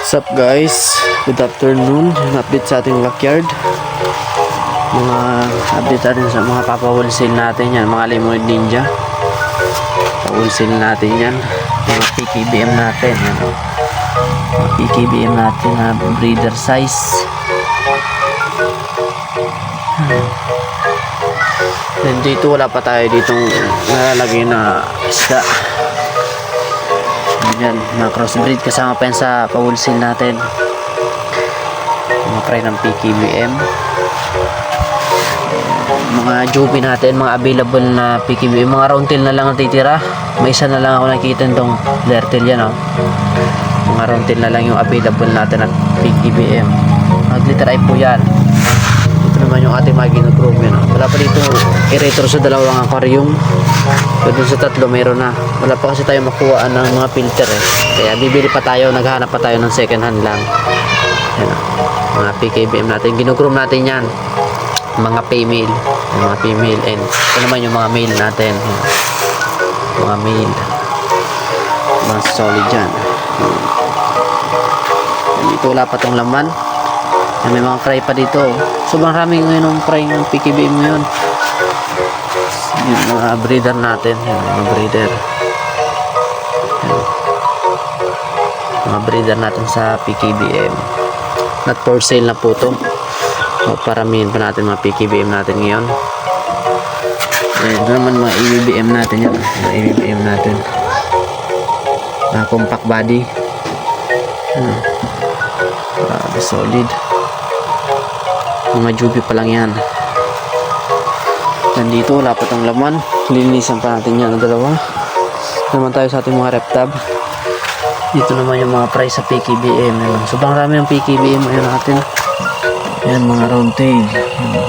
What's up guys? Good afternoon. Update sa ating backyard. Mga update natin sa mga papawulsil natin yan. Mga Lemonade Ninja. Pawulsil natin yan. Mga PKBM natin. Yan, oh. Mga PKBM natin na breeder size. Then dito wala pa tayo ditong nalalagay na isda. Yan, mga crossbreed kasama pa yan sa pawulsil natin. Mga fry ng PKBM. Mga jubi natin, mga available na PKBM. Mga round tail na lang ang titira. May isa na lang ako nakikita nitong flare tail yan, oh. Mga round tail na lang yung available natin at PKBM. Eye po yan. Ito naman yung ating mga ginogrome yan, oh. Wala pa dito aerator sa dalawang aquarium. Dun sa tatlo mayroon na. Wala pa kasi tayo makuha ng mga filter eh. Kaya bibili pa tayo, naghahanap pa tayo ng second hand lang. Yan o. Mga PKBM natin. Ginugroom natin yan. Mga female. Mga female. And ito naman yung mga male natin. Yan. Mga male. Mga solid yan. Dito wala pa tong laman. Yan, may mga fry pa dito. Sobrang rami ngayon ng fry ng PKBM ngayon. Yung mga breeder natin. Yung mga breeder. Yan. mga breeder natin sa PKBM not for sale na po to. O paramihin pa natin mga PKBM natin ngayon. Eh, ito naman mga ABBM natin yan. Mga ABBM natin. Mga compact body. Ano grabe solid mga jubi pa lang yan. Nandito wala pa laman. Linisan pa natin yan ang dalawa. Naman tayo sa ating mga rep tab dito naman yung mga price sa PKBM Ayan. sobrang rami ng PKBM ngayon natin. Yan mga round tail. Ayan.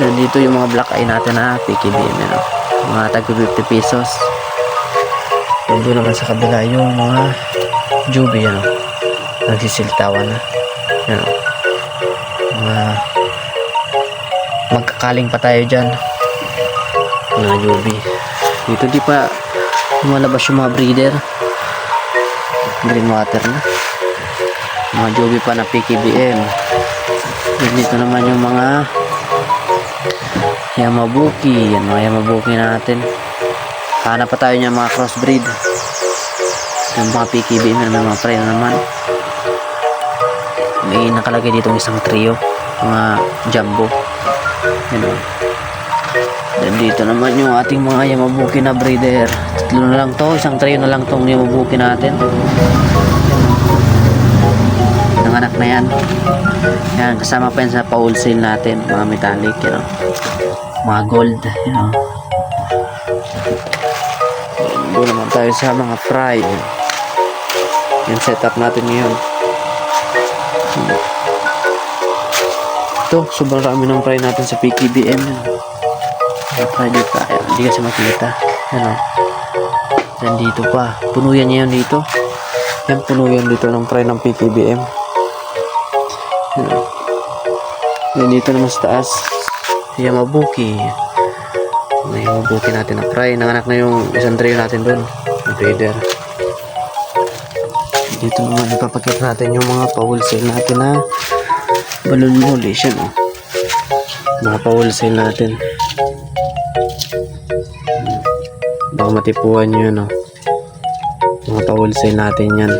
nandito yung mga black eye natin ha PKBM oh. mga tag 50 pesos. Doon naman sa kabila yung mga jubi yan nagsisiltawan na. Yan mga magkakaling pa tayo dyan. Mga newbie. Dito di pa lumalabas yung mga breeder. Green water na. Mga newbie pa na PKBM dito naman yung mga Yamabuki. Yan mga Yamabuki natin. Hanap pa tayo niya mga crossbreed. Yung mga PKBM na mga pre na naman may nakalagay dito isang trio mga jumbo yan o. Then dito naman yung ating mga Yamabuki na breeder. Tatlo na lang to. Isang trio na lang tong Yamabuki natin. Yan o. Nanganak na yan. Yan. Kasama pa yan sa pa-wholesale natin. Mga metallic. Yan o. Mga gold. Yan o. Doon naman tayo sa mga fry. Yung setup natin ngayon. Ito, sobrang dami ng fry natin sa PKBM. Fry dito. Ayan, hindi kasi makita. Yan o. Yan dito pa. Puno yan yan dito. Yan, puno yan dito ng fry ng PKBM. Yan o. Yan dito naman sa taas. Yamabuki. May Yamabuki natin na fry. Nanganak na yung isang tray natin doon. Breeder. Dito naman ipapakita natin yung mga pa-wholesale natin na balloon muli siya no? Mga pa-wholesale natin. Baka matipuan nyo yun no? Mga pa-wholesale natin yan.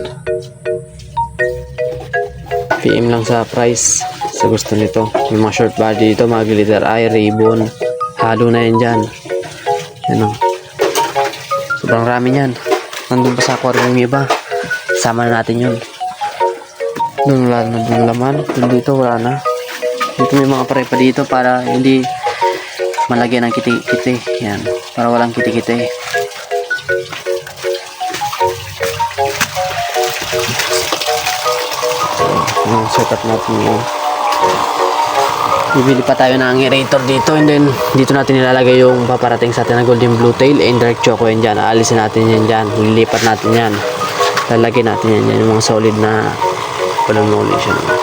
PM lang sa price sa gusto nito. Yung mga short body dito mga glitter eye, ribbon. Halo na yan dyan. Yan o sobrang rami yan nandun pa sa aquarium yung iba sama na natin yun. Doon wala na doon laman doon dito wala na. Dito may mga pare pa dito para hindi malagyan ng kiti-kiti. Yan para walang kiti-kiti. Yung setup natin yun. Bibili pa tayo ng aerator dito and then dito natin nilalagay yung paparating sa atin na golden blue tail and dark choco. Yan dyan aalisin natin yan dyan. Lilipat natin yan lalagyan natin yan dyan yung mga solid na walang knowledge ano.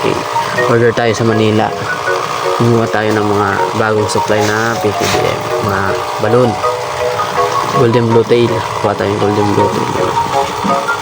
okay. order tayo sa Manila kumuha tayo ng mga bagong supply na PPBM mga balloon golden blue tail kuha tayo yung golden blue tail